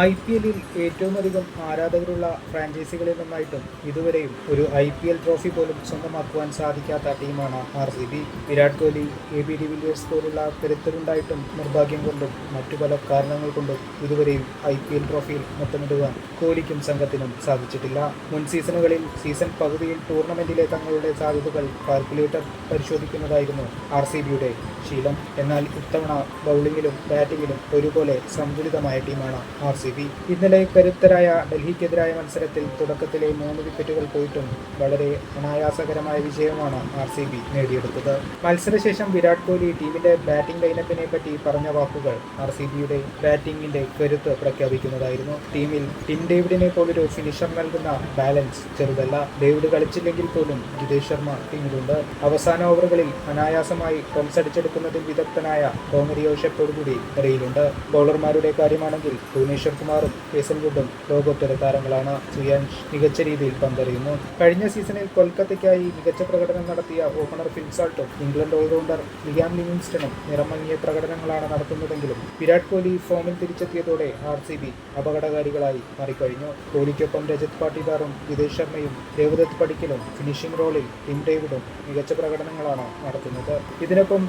I P എല്ലിൽ ഏറ്റവും അധികം ആരാധകരുള്ള ഫ്രാഞ്ചൈസികളിൽ നിന്നായിട്ടും ഇതുവരെയും ഒരു ഐ പി എൽ ട്രോഫി പോലും സ്വന്തമാക്കുവാൻ സാധിക്കാത്ത ടീമാണ് R C B. Virat Kohli A B de Villiers പോലുള്ള കരുത്തരുണ്ടായിട്ടും നിർഭാഗ്യം കൊണ്ടും മറ്റു പല കാരണങ്ങൾ കൊണ്ടും ഇതുവരെയും ഐ പി എൽ ട്രോഫിയിൽ മുത്തമിടുവാൻ കോഹ്ലിക്കും സംഘത്തിനും സാധിച്ചിട്ടില്ല. മുൻ സീസണുകളിൽ സീസൺ പകുതിയിൽ ടൂർണമെന്റിലെ തങ്ങളുടെ സാധ്യതകൾ കാൽക്കുലേറ്റർ പരിശോധിക്കുന്നതായിരുന്നു ആർ സി ബിയുടെ ശീലം. എന്നാൽ ഇത്തവണ ബൗളിങ്ങിലും ബാറ്റിംഗിലും ഒരുപോലെ സന്തുലിതമായ ടീമാണ് ആർ സി ബി. ഇന്നലെ കരുത്തരായ ഡൽഹിക്കെതിരായ മത്സരത്തിൽ തുടക്കത്തിലെ മൂന്ന് വിക്കറ്റുകൾ പോയിട്ടും വളരെ അനായാസകരമായ വിജയമാണ് ആർ സി ബി നേടിയെടുത്തത്. മത്സരശേഷം വിരാട് കോഹ്ലി ടീമിന്റെ ബാറ്റിംഗ് ലൈനപ്പിനെ പറ്റി പറഞ്ഞ വാക്കുകൾ ആർ സി ബിയുടെ ബാറ്റിംഗിന്റെ കരുത്ത് പ്രഖ്യാപിക്കുന്നതായിരുന്നു. ടീമിൽ ടിം ഡേവിഡിനെ പോലൊരു ഫിനിഷർ നൽകുന്ന ബാലൻസ് ചെറുതല്ല. ഡേവിഡ് കളിച്ചില്ലെങ്കിൽ പോലും ജിതേഷ് ശർമ്മ ടീമിലുണ്ട് അവസാന ഓവറുകളിൽ അനായാസമായി റൺസ് അടിച്ചെടുക്കുന്നതിൽ വിദഗ്ധനായ ടോമരി ഔഷത്തോടുകൂടി നിരയിലുണ്ട് ബൗളർമാരുടെ കാര്യമാണെങ്കിൽ ഭുവനേശ്വർ കുമാറും കേസൻ ഗുഡും ലോകോത്തര താരങ്ങളാണ് സുയാൻഷ് മികച്ച രീതിയിൽ പന്തെറിയുന്നു. കഴിഞ്ഞ സീസണിൽ കൊൽക്കത്തയ്ക്കായി മികച്ച പ്രകടനം നടത്തിയ ഓപ്പണർ ഫിൻസാൾട്ടും ഇംഗ്ലണ്ട് ഓൾറൗണ്ടർ ലിയാം ലിവിങ്സ്റ്റണും നിറമങ്ങിയ പ്രകടനങ്ങളാണ് നടത്തുന്നതെങ്കിലും വിരാട് കോഹ്ലി ഫോമിൽ തിരിച്ചെത്തിയതോടെ ആർ സി ബി അപകടകാരികളായി മാറിക്കഴിഞ്ഞു. കോഹ്ലിക്കൊപ്പം രജത് പാട്ടിദാറും ജിതേഷ് ശർമ്മയും ദേവദത്ത് പടിക്കലും ഫിനിഷിംഗ് റോളിൽ ടിം ഡേവിഡും മികച്ച പ്രകടനങ്ങളാണ് നടത്തുന്നത്. ഇതിനൊപ്പം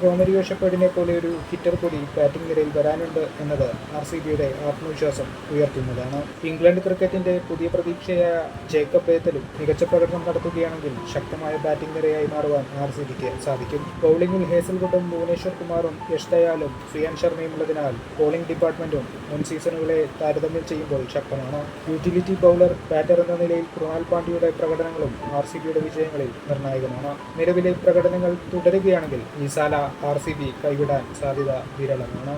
ഷെപ്പേഡിനെ പോലെ ഒരു ഹിറ്റർ കൂടി ബാറ്റിംഗ് നിരയിൽ വരാനുണ്ട് എന്നത് ആർ സി ബിയുടെ ആത്മവിശ്വാസം ഉയർത്തുന്നതാണ്. ഇംഗ്ലണ്ട് ക്രിക്കറ്റിന്റെ പുതിയ പ്രതീക്ഷയായ ജേക്കബ് ബേത്തലും മികച്ച പ്രകടനം നടത്തുകയാണെങ്കിൽ ശക്തമായ ബാറ്റിംഗ് നിരയായി മാറുവാൻ ആർ സി ബിക്ക് സാധിക്കും. ബൗളിംഗിൽ ഹേസൽവുഡും ഭുവനേശ്വർ കുമാറും യഷ് ദയാലും സുയാൻ ശർമ്മയും ഉള്ളതിനാൽ ബോളിംഗ് ഡിപ്പാർട്ട്മെന്റും മുൻ സീസണുകളെ താരതമ്യം ചെയ്യുമ്പോൾ ശക്തമാണ്. യൂട്ടിലിറ്റി ബൗളർ ബാറ്റർ എന്ന നിലയിൽ കൃണാൽ പാണ്ഡ്യയുടെ പ്രകടനങ്ങളും ആർ സി ബിയുടെ വിജയങ്ങളിൽ നിർണായകമാണ്. നിലവിലെ പ്രകടനങ്ങൾ തുടരുകയാണെങ്കിൽ ഈ സാല ആർ സി ബി കൈവിടാൻ സാധ്യത വിരളമാണ്.